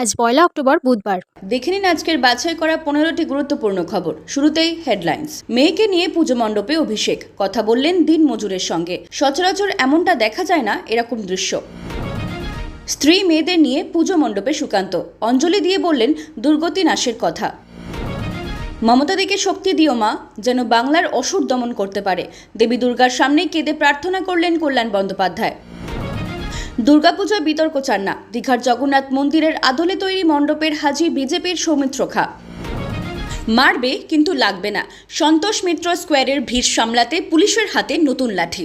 আজ পয়লা অক্টোবর বুধবার। দেখে নিন আজকের বাছাই করা পনেরোটি গুরুত্বপূর্ণ খবর। শুরুতেই হেডলাইন্স মেয়েকে নিয়ে পুজো মণ্ডপে অভিষেক। কথা বললেন দিন মজুরের সঙ্গে। সচরাচর এমনটা দেখা যায় না, এরকম দৃশ্য। স্ত্রী মেয়েদের নিয়ে পুজো মণ্ডপে সুকান্ত। অঞ্জলি দিয়ে বললেন, দুর্গতি নাশের কথা। মমতা দিকে শক্তি দিও মা, যেন বাংলার অসুর দমন করতে পারে। দেবী দুর্গার সামনে কেঁদে প্রার্থনা করলেন কল্যাণ বন্দ্যোপাধ্যায়। দুর্গাপূজায় বিতর্ক চান না। দীঘার জগন্নাথ মন্দিরের আদলে তৈরি মণ্ডপের হাজি বিজেপির সৌমিত্র খা। মারবে কিন্তু লাগবে না। সন্তোষ মিত্র স্কোয়ারের ভিড় সামলাতে পুলিশের হাতে নতুন লাঠি।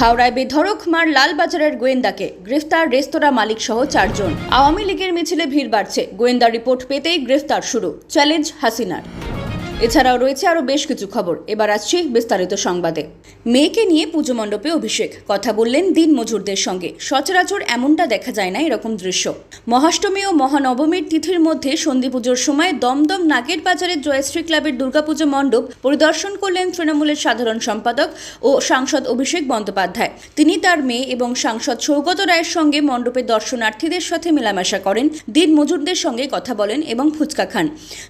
হাওড়ায় বেধড়ক মার লালবাজারের গোয়েন্দাকে। গ্রেফতার রেস্তোরাঁ মালিক সহ চারজন। আওয়ামী লীগের মিছিলে ভিড় বাড়ছে। গোয়েন্দা রিপোর্ট পেতেই গ্রেফতার শুরু। চ্যালেঞ্জ হাসিনার। এছাড়াও রয়েছে আরও বেশ কিছু খবর। এবার আসছি বিস্তারিত সংবাদে। মেয়েকে নিয়ে পুজো মণ্ডপে অভিষেক। কথা বললেন দিন মজুরদের সঙ্গে। সচরাচর এমনটা দেখা যায় না এরকম দৃশ্য। মহাষ্টমী ও মহানবমীর তিথির মধ্যে সন্ধি পুজোর সময় দমদম নাগের বাজারের জয়শ্রী ক্লাবের দুর্গাপুজো মণ্ডপ পরিদর্শন করলেন তৃণমূলের সাধারণ সম্পাদক ও সাংসদ অভিষেক বন্দ্যোপাধ্যায়। তিনি তার মেয়ে এবং সাংসদ সৌগত রায়ের সঙ্গে মণ্ডপে দর্শনার্থীদের সাথে মেলামেশা করেন। দিন মজুরদের সঙ্গে কথা বলেন এবং ফুচকা খান।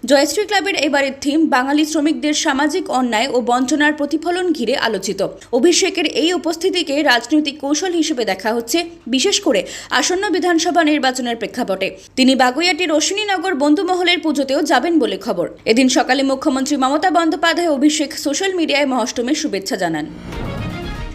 জয়শ্রী ক্লাবের এবারের থিম বাঙালি শ্রমিকদের সামাজিক অন্যায় ও বঞ্চনার প্রতিফলন ঘিরে আলোচিত। অভিষেকের এই উপস্থিতিকে রাজনৈতিক কৌশল হিসেবে দেখা হচ্ছে, বিশেষ করে আসন্ন বিধানসভা নির্বাচনের প্রেক্ষাপটে। তিনি বাগুইয়াটির অশ্বিনীনগর বন্ধুমহলের পুজোতেও যাবেন বলে খবর। এদিন সকালে মুখ্যমন্ত্রী মমতা বন্দ্যোপাধ্যায় অভিষেক সোশ্যাল মিডিয়ায় মহাষ্টমীর শুভেচ্ছা জানান।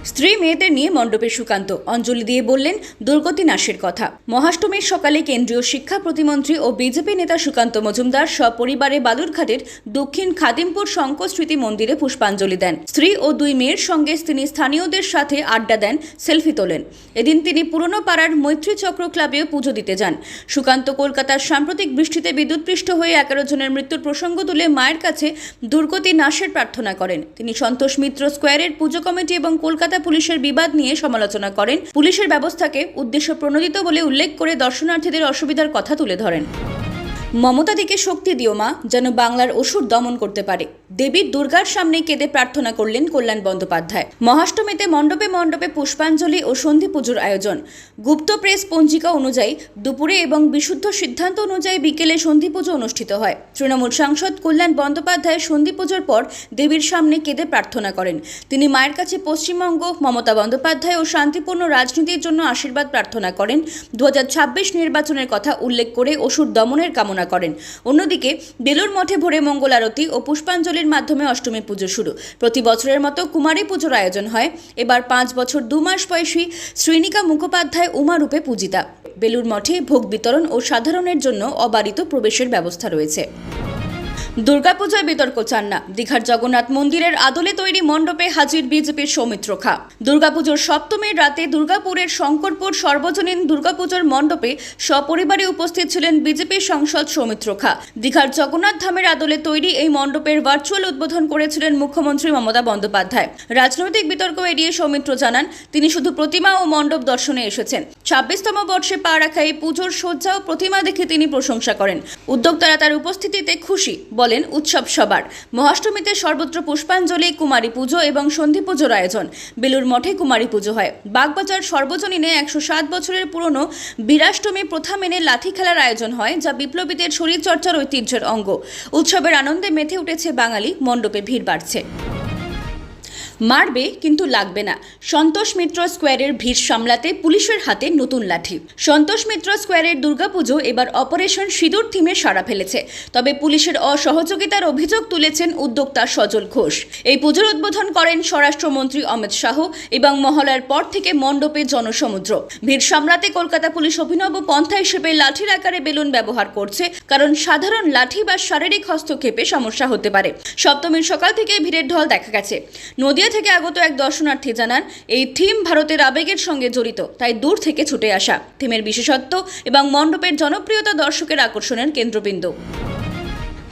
স্ত্রী মেয়েদের নিয়ে মণ্ডপে সুকান্ত। অঞ্জলি দিয়ে বললেন, দুর্গতি নাশের কথা। মহাষ্টমীর সকালে কেন্দ্রীয় শিক্ষা প্রতিমন্ত্রী ও বিজেপি নেতা সুকান্ত মজুমদার সপরিবারে বালুরঘাটের দক্ষিণ খাদিমপুর শঙ্কর স্মৃতি মন্দিরে পুষ্পাঞ্জলি দেন। স্ত্রী ও দুই মেয়ের সঙ্গে তিনি স্থানীয়দের সাথে আড্ডা দেন, সেলফি তোলেন। এদিন তিনি পুরনো পাড়ার মৈত্রী চক্র ক্লাবেও পুজো দিতে যান। সুকান্ত কলকাতার সাম্প্রতিক বৃষ্টিতে বিদ্যুৎপৃষ্ট হয়ে এগারো জনের মৃত্যুর প্রসঙ্গ তুলে মায়ের কাছে দুর্গতি নাশের প্রার্থনা করেন। তিনি সন্তোষ মিত্র স্কোয়ারের পুজো কমিটি এবং কলকাতা পুলিশের বিবাদ নিয়ে সমালোচনা করেন। পুলিশের ব্যবস্থাকে উদ্দেশ্য প্রণোদিত বলে উল্লেখ করে দর্শনার্থীদের অসুবিধার কথা তুলে ধরেন। মমতা দিকে শক্তি দিও মা, যেন বাংলার অসুর দমন করতে পারে। দেবীর দুর্গার সামনে কেঁদে প্রার্থনা করলেন কল্যাণ বন্দ্যোপাধ্যায়। মহাষ্টমীতে মণ্ডপে মণ্ডপে পুষ্পাঞ্জলি ও সন্ধি পুজোর আয়োজন। গুপ্ত প্রেস পঞ্জিকা অনুযায়ী দুপুরে এবং বিশুদ্ধ সিদ্ধান্ত অনুযায়ী বিকেলে সন্ধি পুজো অনুষ্ঠিত হয়। তৃণমূল সাংসদ কল্যাণ বন্দ্যোপাধ্যায় সন্ধি পুজোর পর দেবীর সামনে কেঁদে প্রার্থনা করেন। তিনি মায়ের কাছে পশ্চিমবঙ্গ, মমতা বন্দ্যোপাধ্যায় ও শান্তিপূর্ণ রাজনীতির জন্য আশীর্বাদ প্রার্থনা করেন। দু হাজার ছাব্বিশ নির্বাচনের কথা উল্লেখ করে অসুর দমনের কামনা করেন। অন্যদিকে বেলুর মঠে ভোরে মঙ্গল আরতি ও পুষ্পাঞ্জলির মাধ্যমে অষ্টমী পুজো শুরু। প্রতি বছরের মতো কুমারী পুজোর আয়োজন হয়। এবার পাঁচ বছর দু মাস বয়সী শ্রীনিকা মুখোপাধ্যায় উমা রূপে পূজিতা। বেলুর মঠে ভোগ বিতরণ ও সাধারণের জন্য অবারিত প্রবেশের ব্যবস্থা রয়েছে। দুর্গাপূজায় বিতর্ক চান না। দীঘার জগন্নাথ মন্দিরের আদলে তৈরি মণ্ডপে হাজির বিজেপির সৌমিত্র খা। দুর্গাপুজোর সপ্তমীর রাতে দুর্গাপুরের শঙ্করপুর সর্বজনীন দুর্গাপুজোর মণ্ডপে সপরিবারে উপস্থিত ছিলেন বিজেপির সাংসদ সৌমিত্র খা। দীঘার জগন্নাথ ধামের আদলে তৈরি এই মণ্ডপের ভার্চুয়াল উদ্বোধন করেছিলেন মুখ্যমন্ত্রী মমতা বন্দ্যোপাধ্যায়। রাজনৈতিক বিতর্ক এড়িয়ে সৌমিত্র জানান, তিনি শুধু প্রতিমা ও মণ্ডপ দর্শনে এসেছেন। ছাব্বিশতম বর্ষে পা রাখা এই পুজোর সজ্জা ও প্রতিমা দেখে তিনি প্রশংসা করেন। উদ্যোক্তারা তার উপস্থিতিতে খুশি। বলেন উৎসব সবার। মহাষ্টমীতে সর্বত্র পুষ্পাঞ্জলি, কুমারী পুজো এবং সন্ধি পুজোর আয়োজন। বেলুর মঠে কুমারী পুজো হয়। বাগবাজার সর্বজনীনে একশো সাত বছরের পুরনো বীরাষ্টমী প্রথা মেনে লাঠি খেলার আয়োজন হয়, যা বিপ্লবীদের শরীরচর্চার ঐতিহ্যের অঙ্গ। উৎসবের আনন্দে মেতে উঠেছে বাঙালি মণ্ডপে ভিড় বাড়ছে। মারবে কিন্তু লাগবে না। সন্তোষ মিত্র স্কোয়ারের ভিড় সামলাতে পুলিশের হাতে নতুন লাঠি। সন্তোষ মিত্র স্কোয়ারের দুর্গাপুজো এবার অপারেশন সিঁদুর থিমে সাড়া ফেলেছে। তবে পুলিশের অসহযোগিতার অভিযোগ তুলেছেন উদ্যোক্তা সজল ঘোষ। এই পুজোর উদ্বোধন করেন স্বরাষ্ট্রমন্ত্রী অমিত শাহ এবং মহলার পর থেকে মণ্ডপে জনসমুদ্র। ভিড় সামলাতে কলকাতা পুলিশ অভিনব পন্থা হিসেবে লাঠির আকারে বেলুন ব্যবহার করছে, কারণ সাধারণ লাঠি বা শারীরিক হস্তক্ষেপে সমস্যা হতে পারে। সপ্তমীর সকাল থেকে ভিড়ের ঢল দেখা গেছে। নদিয়া থেকে আগত এক দর্শনার্থী জানান, এই থিম ভারতের আবেগের সঙ্গে জড়িত, তাই দূর থেকে ছুটে আসা। থিমের বিশেষত্ব এবং মণ্ডপের জনপ্রিয়তা দর্শকের আকর্ষণের কেন্দ্রবিন্দু।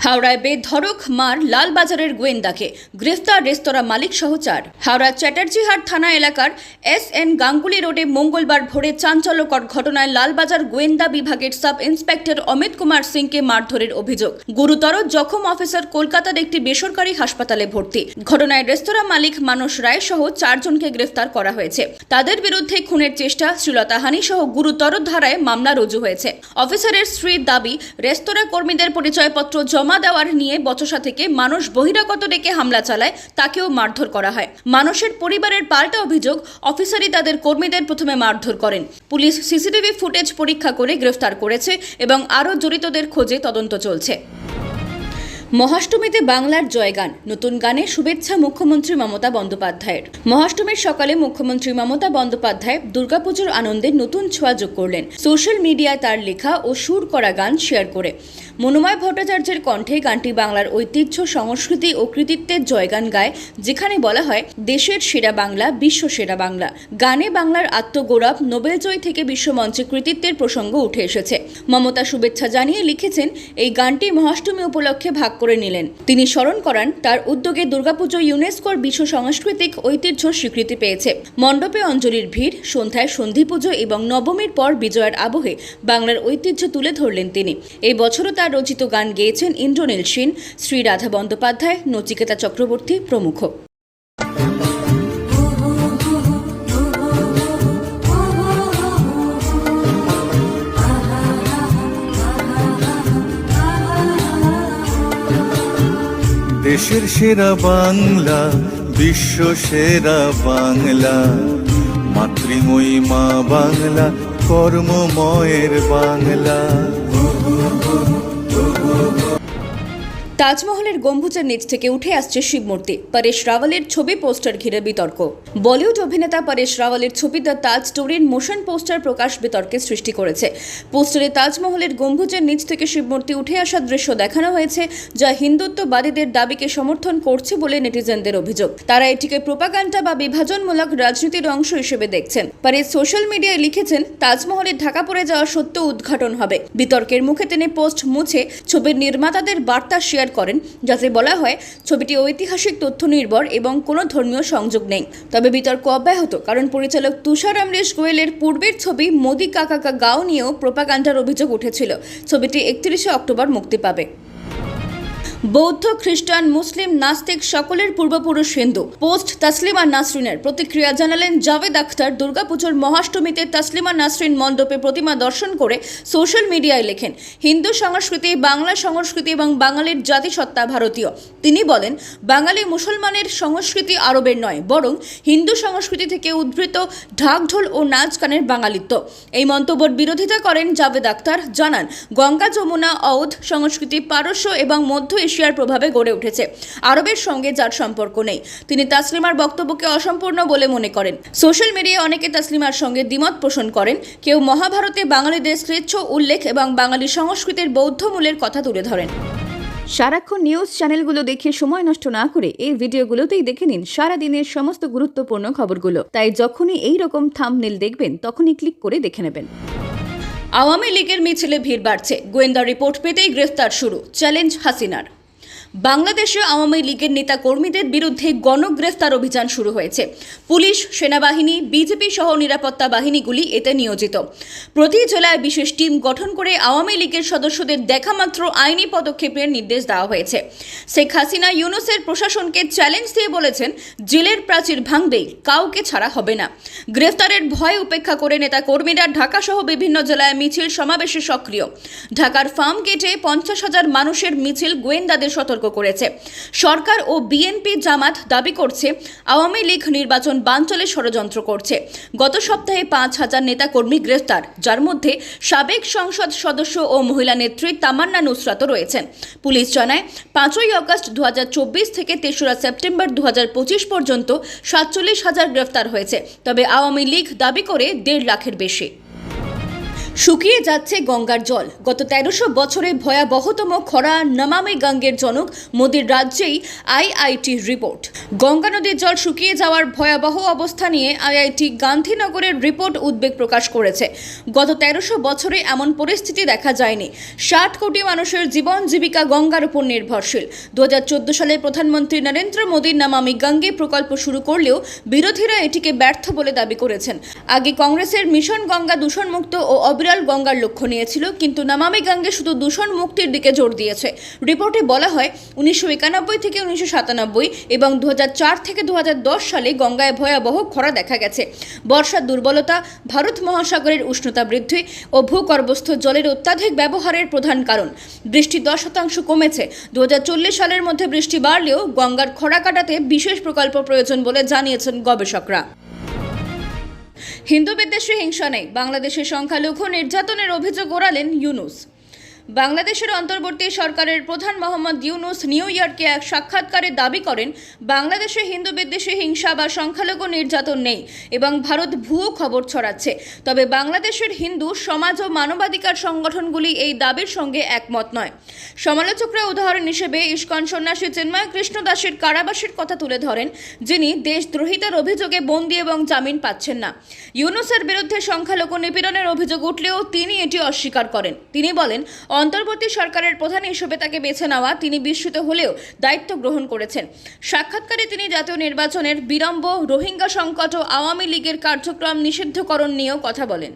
হাওড়ায় বেধড়ক মার লালবাজারের গোয়েন্দাকে গ্রেফতার রেস্তোরাঁ মালিক সহ চার। হাওড়া চ্যাটার্জিহাট থানা এলাকার এস এন গাঙ্গুলি রোডে মঙ্গলবার ভোরে চাঞ্চল্যকর ঘটনায় লালবাজার গোয়েন্দা বিভাগের সাব ইন্সপেক্টর অমিত কুমার সিংকে মারধরের অভিযোগ। গুরুতর জখম অফিসার কলকাতার একটি বেসরকারি হাসপাতালে ভর্তি। ঘটনায় রেস্তোরাঁ মালিক মানস রায় সহ চারজনকে গ্রেফতার করা হয়েছে। তাদের বিরুদ্ধে খুনের চেষ্টা শ্লীলতাহানি সহ গুরুতর ধারায় মামলা রুজু হয়েছে। অফিসারের স্ত্রীর দাবি রেস্তোরাঁ কর্মীদের পরিচয়পত্র জমা দেওয়ার নিয়ে বচসা থেকে মানুষ বহিরাগত ডেকে হামলা চালায়, তাকেও মারধর করা হয়। মানুষের পরিবারের পাল্টা অভিযোগ, অফিসারই তাদের কর্মীদের প্রথমে মারধর করেন। পুলিশ সিসিটিভি ফুটেজ পরীক্ষা করে গ্রেফতার করেছে এবং আরও জড়িতদের খোঁজে তদন্ত চলছে। মহাষ্টমীতে বাংলার জয়গান। নতুন গানে শুভেচ্ছা মুখ্যমন্ত্রী মমতা বন্দ্যোপাধ্যায়ের। মহাষ্টমীর সকালে মুখ্যমন্ত্রী মমতা বন্দ্যোপাধ্যায় দুর্গাপুজোর আনন্দে নতুন ছোঁয়া যোগ করলেন। সোশ্যাল মিডিয়ায় তার লেখা ও সুর করা গান শেয়ার করে। মনোময় ভট্টাচার্যের কণ্ঠে গানটি বাংলার ঐতিহ্য, সংস্কৃতি ও কৃতিত্বের জয়গান গায়, যেখানে বলা হয়, দেশের সেরা বাংলা, বিশ্ব সেরা বাংলা। গানে বাংলার আত্মগৌরব, নোবেলজয় থেকে বিশ্বমঞ্চে কৃতিত্বের প্রসঙ্গ উঠে এসেছে। মমতা শুভেচ্ছা জানিয়ে লিখেছেন, এই গানটি মহাষ্টমী উপলক্ষে ভাগ করে নিলেন। তিনি স্মরণ করান, তার উদ্যোগে দুর্গাপুজো ইউনেস্কোর বিশ্ব সাংস্কৃতিক ঐতিহ্য স্বীকৃতি পেয়েছে। মণ্ডপে অঞ্জলির ভিড়, সন্ধ্যায় সন্ধি পুজো এবং নবমীর পর বিজয়ের আবহে বাংলার ঐতিহ্য তুলে ধরলেন তিনি। এই বছরও তার রচিত গান গেয়েছেন ইন্দ্রনীল সেন, শ্রী রাধা বন্দ্যোপাধ্যায়, নচিকেতা চক্রবর্তী প্রমুখ। দেশের সেরা বাংলা বিশ্ব সেরা বাংলা। মাতৃময়ী মা বাংলা কর্মময়ের বাংলা। তাজমহলের গম্বুজের নিচ থেকে উঠে আসছে শিবমূর্তি। পরেশ রাওয়ালের ছবি, পোস্টার ঘিরে বিতর্ক। বলিউড অভিনেতা পরেশ রাওয়ালের ছবি, দ্য তাজ স্টোরির মোশন পোস্টার প্রকাশ বিতর্কের সৃষ্টি করেছে। পোস্টারে তাজমহলের গম্বুজের নিচ থেকে শিবমূর্তি উঠে আসার দৃশ্য দেখানো হয়েছে, যা হিন্দুত্ববাদীদের দাবিকে সমর্থন করছে বলে নেটিজেনদের অভিযোগ। তারা এটিকে প্রোপাগান্ডা বা বিভাজনমূলক রাজনীতির অংশ হিসেবে দেখছেন। পরে সোশ্যাল মিডিয়ায় লিখেছেন, তাজমহলের ঢাকা পড়ে যাওয়া সত্য উদ্ঘাটন হবে। বিতর্কের মুখে তিনি পোস্ট মুছে ছবির নির্মাতাদের বার্তা শেয়ার করেন, যাতে বলা হয় ছবিটি ঐতিহাসিক তথ্য নির্ভর এবং কোনো ধর্মীয় সংযোগ নেই। তবে বিতর্ক অব্যাহত, কারণ পরিচালক তুষার আমরেশ গোয়েলের পূর্বের ছবি মোদি কাকাকা গাও নিয়েও প্রোপাগান্ডার অভিযোগ উঠেছিল। ছবিটি একত্রিশে অক্টোবর মুক্তি পাবে। বৌদ্ধ, খ্রিস্টান, মুসলিম, নাস্তিক সকলের পূর্বপুরুষ হিন্দু। পোস্ট তাসলিমা নাসরিনের প্রতিক্রিয়া জানালেন জাভেদ আখতার দুর্গাপুজোর মহাষ্টমীতে তাসলিমা নাসরিন মণ্ডপে প্রতিমা দর্শন করে সোশ্যাল মিডিয়ায় লেখেন, হিন্দু সংস্কৃতি, বাংলা সংস্কৃতি এবং বাঙালির জাতিসত্তা ভারতীয়। তিনি বলেন, বাঙালি মুসলমানের সংস্কৃতি আরবের নয়, বরং হিন্দু সংস্কৃতি থেকে উদ্ভূত ঢাকঢোল ও নাচ গানের বাঙালিত্ব। এই মন্তব্যের বিরোধিতা করেন জাভেদ আখতার। জানান, গঙ্গা যমুনা, অউধ সংস্কৃতি, পারস্য এবং মধ্য এশিয়ার প্রভাবে গড়ে উঠেছে। আরবের সঙ্গে যার সম্পর্ক নেই। তিনি তাসলিমার বক্তব্যকে অসম্পূর্ণ বলে মনে করেন। সোশ্যাল মিডিয়ায় অনেকে তাসলিমার সঙ্গে দ্বিমত পোষণ করেন। কেউ মহাভারতে বাঙালিদের শ্রেষ্ঠ উল্লেখ এবং বাঙালি সংস্কৃতির বৌদ্ধ মূলের কথা তুলে ধরেন। সারাক্ষণ নিউজ চ্যানেলগুলো দেখে সময় নষ্ট না করে এই ভিডিওগুলোতেই দেখে নিন সারা দিনের সমস্ত গুরুত্বপূর্ণ খবরগুলো। তাই যখনই এই রকম থামনেল দেখবেন তখনই ক্লিক করে দেখে নেবেন। আওয়ামী লীগের মিছিলে ভিড় বাড়ছে। গোয়েন্দা রিপোর্ট পেতেই গ্রেফতার শুরু। চ্যালেঞ্জ হাসিনার। বাংলাদেশে আওয়ামী লীগের নেতা কর্মীদের বিরুদ্ধে গণগ্রেফতার অভিযান শুরু হয়েছে। পুলিশ, সেনাবাহিনী, বিজেপি সহ নিরাপত্তা বাহিনীগুলি এতে নিয়োজিত। প্রতি জেলায় বিশেষ টিম গঠন করে আওয়ামী লীগের সদস্যদের দেখামাত্র আইনি পদক্ষেপের নির্দেশ দেওয়া হয়েছে। শেখ হাসিনা ইউনুসের প্রশাসনকে চ্যালেঞ্জ দিয়ে বলেছেন, জেলের প্রাচীর ভাঙবেই কাউকে ছাড়া হবে না। গ্রেফতারের ভয় উপেক্ষা করে নেতা কর্মীরা ঢাকা সহ বিভিন্ন জেলায় মিছিল সমাবেশে সক্রিয়। ঢাকার ফার্ম গেটে পঞ্চাশ হাজার মানুষের মিছিল গোয়েন্দাদের সতর্ক করেছে। সরকার ও বিএনপি জামাত দাবি করছে, আওয়ামী লীগ নির্বাচন বানচলে ষড়যন্ত্র করছে। গত সপ্তাহে পাঁচ হাজার নেতাকর্মী গ্রেফতার, যার মধ্যে সাবেক সংসদ সদস্য ও মহিলা নেত্রী তামান্না নুসরাতও রয়েছেন। পুলিশ জানায়, পাঁচই আগস্ট দু হাজার চব্বিশ থেকে তেসরা সেপ্টেম্বর দু হাজার পঁচিশ পর্যন্ত সাতচল্লিশ হাজার গ্রেফতার হয়েছে। তবে আওয়ামী লীগ দাবি করে দেড় লাখের বেশি। শুকিয়ে যাচ্ছে গঙ্গার জল। গত তেরোশো বছরে ভয়াবহতম খরা নমামি গঙ্গের জনক মোদীর রাজ্যেই আইআইটির রিপোর্ট। গঙ্গা নদীর জল শুকিয়ে যাওয়ার ভয়াবহ অবস্থা নিয়ে আইআইটি গান্ধীনগরের রিপোর্ট উদ্বেগ প্রকাশ করেছে। গত তেরোশো বছরে এমন পরিস্থিতি দেখা যায়নি। ষাট কোটি মানুষের জীবন জীবিকা গঙ্গার উপর নির্ভরশীল। দু হাজার চোদ্দ সালে প্রধানমন্ত্রী নরেন্দ্র মোদীর নামামি গঙ্গে প্রকল্প শুরু করলেও বিরোধীরা এটিকে ব্যর্থ বলে দাবি করেছেন। আগে কংগ্রেসের মিশন গঙ্গা দূষণমুক্ত ও অবিরল গঙ্গার লক্ষ্য নিয়েছিল, কিন্তু নামামি গঙ্গে শুধু দূষণ মুক্তির দিকে জোর দিয়েছে। রিপোর্টে বলা হয়, উনিশশো একানব্বই থেকে উনিশশো সাতানব্বই এবং দুহাজার চার থেকে দুহাজার দশ সালে গঙ্গায় ভয়াবহ খরা দেখা গেছে। বর্ষার দুর্বলতা, ভারত মহাসাগরের উষ্ণতা বৃদ্ধি ও ভূগর্ভস্থ জলের অত্যাধিক ব্যবহারের প্রধান কারণ। বৃষ্টি দশ শতাংশ কমেছে। দু হাজার চল্লিশ সালের মধ্যে বৃষ্টি বাড়লেও গঙ্গার খরা কাটাতে বিশেষ প্রকল্প প্রয়োজন বলে জানিয়েছেন গবেষকরা। হিন্দু বিদ্বেষী হিংসা নেই। বাংলাদেশের সংখ্যালঘু নির্যাতনের অভিযোগ ওড়ালেন ইউনুস। বাংলাদেশের অন্তর্বর্তী সরকারের প্রধান মোহাম্মদ ইউনুস নিউ ইয়র্কে এক সাক্ষাৎকারে দাবি করেন, বাংলাদেশে হিন্দু বিদ্বেষী হিংসা বা সংখ্যালঘু নির্যাতন নেই এবং ভারত ভুয়ো খবর ছড়াচ্ছে। তবে বাংলাদেশের হিন্দু সমাজ ও মানবাধিকার সংগঠনগুলি এই দাবির সঙ্গে একমত নয়। সমালোচকরা উদাহরণ হিসেবে ইস্কন সন্ন্যাসী চিন্ময় কৃষ্ণ দাসের কারাবাসের কথা তুলে ধরেন, যিনি দেশদ্রোহিতার অভিযোগে বন্দী এবং জামিন পাচ্ছেন না। ইউনুসের বিরুদ্ধে সংখ্যালঘু নিপীড়নের অভিযোগ উঠলেও তিনি এটি অস্বীকার করেন। তিনি বলেন অন্তর্বর্তী সরকারের প্রধান হিসেবে তাকে বেছে নেওয়া, তিনি বিস্মিত হলেও দায়িত্ব গ্রহণ করেছেন। সাক্ষাৎকারে তিনি জাতীয় নির্বাচনের বিলম্ব রোহিঙ্গা সংকট ও আওয়ামী লীগের কার্যক্রম নিষিদ্ধকরণ নিয়েও কথা বলেন।